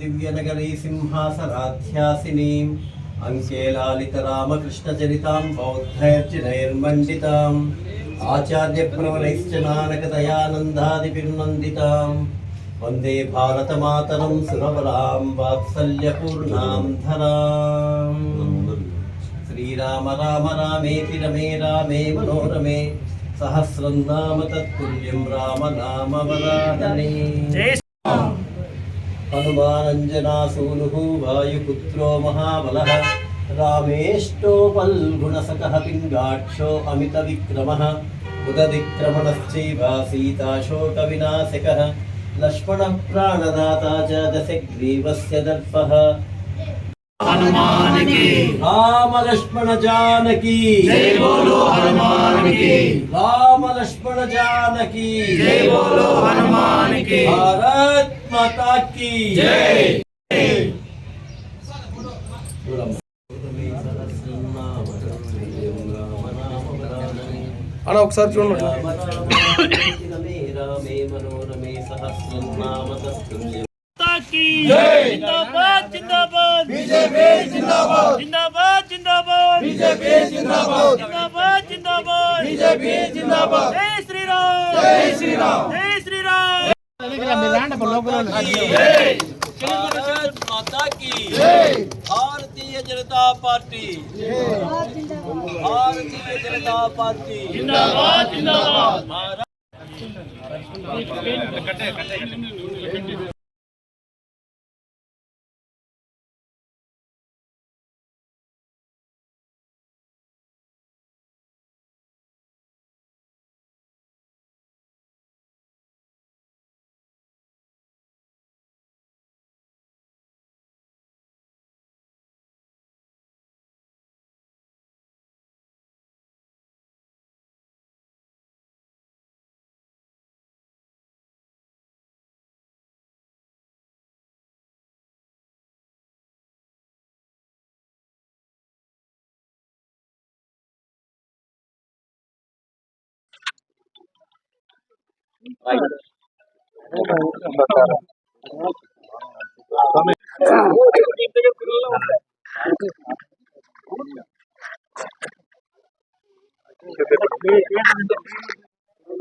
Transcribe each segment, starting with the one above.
दिव्यनगरी सिंहासनाध्यासिनीम् अङ्के लालितरामकृष्णचरितां बौद्धैर्चिनैर्मण्डिताम् आचार्यप्रवरैश्च नानकदयानन्दादिभिर्नन्दिताम् वन्दे भारतमातरं सुरवरां वात्सल्यपूर्णां धराम् श्रीराम राम रामेति रमे रामे मनोरमे सहस्रं नाम तत्तुल्यं राम नाम वरानने हनुमानञ्जनासूनुः वायुपुत्रो महाबलः। रामेष्टो फल्गुणसकः पिङ्गाक्षो अमितविक्रमः। उदतिक्रमणश्चैव सीताशोकविनाशकः लक्ष्मणः प्राणदाता च दशग्रीवस्य दर्पः। राम लक्ष्मण जानकी जय बोलो हनुमान की राम लक्ष्मण जानकी जय बोलो हनुमान की भारत माता మాతాకి జై. అలా ఒకసారి చూడండి. శ్రీరామ్. శ్రీరామ్. भारत माता की जय भारतीय जनता पार्टी भारतीय जनता पार्टी जिंदाबाद जिंदाबाद भारत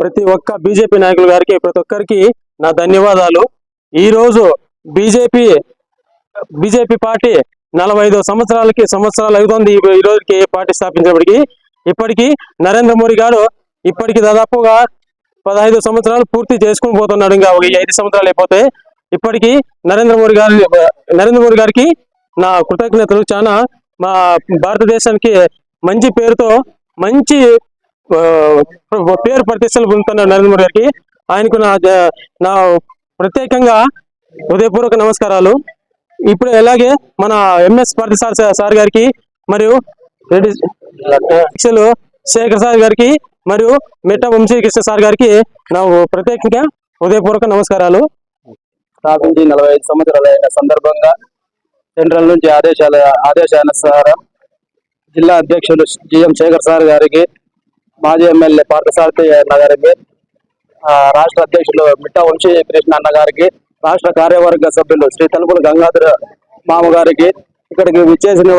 ప్రతి ఒక్క బీజేపీ నాయకుల గారికి ప్రతి ఒక్కరికి నా ధన్యవాదాలు. ఈరోజు బీజేపీ బీజేపీ పార్టీ నలభై ఐదు సంవత్సరాలకి సంవత్సరాలు అవుతుంది. ఈ రోజుకి పార్టీ స్థాపించినప్పటికీ ఇప్పటికీ నరేంద్ర మోడీ గారు ఇప్పటికి దాదాపుగా పదహైదు సంవత్సరాలు పూర్తి చేసుకుని పోతున్నాడు ఇంకా ఒక ఐదు సంవత్సరాలు అయిపోతే ఇప్పటికీ నరేంద్ర మోడీ గారి నరేంద్ర మోడీ గారికి నా కృతజ్ఞతలు. చాలా మా భారతదేశానికి మంచి పేరుతో మంచి పేరు ప్రతిష్టలు పొందుతున్నారు నరేంద్ర మోడీ గారికి ఆయనకు నా నా ప్రత్యేకంగా హృదయపూర్వక నమస్కారాలు. ఇప్పుడు ఎలాగే మన ఎంఎస్ పార్టీ సార్ గారికి మరియు రెడ్డి శేఖర్ సార్ గారికి మరియు మెట్ట వంశీకృష్ణ సార్ గారికి నా ప్రత్యేకంగా హృదయపూర్వక నమస్కారాలు స్థాపించి నలభై ఐదు సంవత్సరాలైన సందర్భంగా సెంట్రల్ నుంచి ఆదేశాల ఆదేశానుసారం జిల్లా అధ్యక్షులు జిఎం శేఖర్ సార్ గారికి మాజీ ఎమ్మెల్యే పార్థసారథి అన్న గారికి ఆ, రాష్ట్ర అధ్యక్షులు మిట్ట వంశీ కృష్ణ అన్న గారికి రాష్ట్ర కార్యవర్గ సభ్యులు శ్రీ తలుపుల గంగాధర మామ గారికి ఇక్కడికి విచ్చేసిన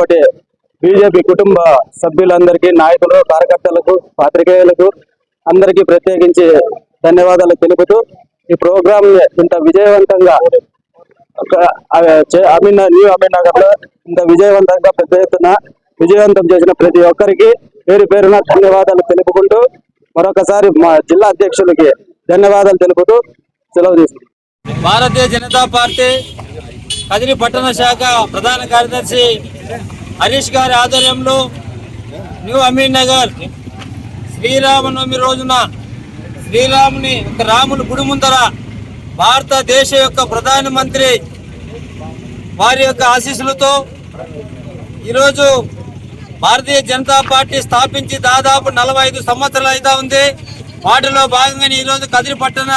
బీజేపీ కుటుంబ సభ్యులందరికీ నాయకులు కార్యకర్తలకు పాత్రికేయులకు అందరికీ ప్రత్యేకించి ధన్యవాదాలు తెలుపుతూ ఈ ప్రోగ్రామ్ ఇంత విజయవంతంగా ఒక, అమీన్ న్యూ అమీన్లో ఇంత విజయవంతంగా పెద్ద ఎత్తున విజయవంతం చేసిన ప్రతి ఒక్కరికి పేరు పేరున ధన్యవాదాలు తెలుపుకుంటూ మరొకసారి మా జిల్లా అధ్యక్షులకి ధన్యవాదాలు తెలుపుతూ సెలవు తీసుకుంటాం భారతీయ జనతా పార్టీ కదిరి పట్టణ శాఖ ప్రధాన కార్యదర్శి హరీష్ గారి ఆధ్వర్యంలో న్యూ అమీన్ నగర్ శ్రీరామనవమి రోజున శ్రీరాముని ఒక రాముని గుడి ముందర భారతదేశ యొక్క ప్రధానమంత్రి వారి యొక్క ఆశీస్సులతో ఈరోజు భారతీయ జనతా పార్టీ స్థాపించి దాదాపు నలభై ఐదు సంవత్సరాలు అయితే ఉంది. వాటిలో భాగంగానే ఈరోజు కదిరి పట్టణ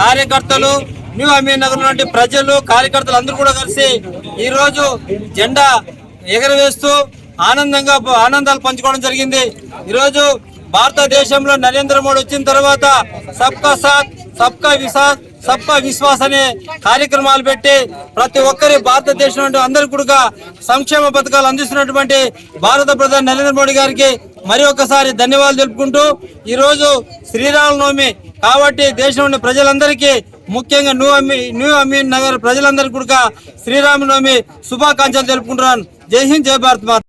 కార్యకర్తలు న్యూ అమీర్ నగర్ నుండి ప్రజలు కార్యకర్తలు అందరూ కూడా కలిసి ఈరోజు జెండా ఎగరవేస్తూ ఆనందంగా ఆనందాలు పంచుకోవడం జరిగింది. ఈరోజు భారతదేశంలో నరేంద్ర మోడీ వచ్చిన తర్వాత సబ్కా సాత్ సబ్కా విశ్వాస్ సబ్కా విశ్వాస్ అనే కార్యక్రమాలు పెట్టి ప్రతి ఒక్కరి భారతదేశం అందరి కూడా సంక్షేమ పథకాలు అందిస్తున్నటువంటి భారత ప్రధాని నరేంద్ర మోడీ గారికి మరి ఒకసారి ధన్యవాదాలు తెలుపుకుంటూ ఈరోజు శ్రీరామనవమి కాబట్టి దేశంలోని ప్రజలందరికీ ముఖ్యంగా న్యూ అమీ న్యూ అమీన్ నగర్ ప్రజలందరికీ కూడా శ్రీరామనవమి శుభాకాంక్షలు తెలుపుకుంటున్నాను. జై హింద్ జై భారత్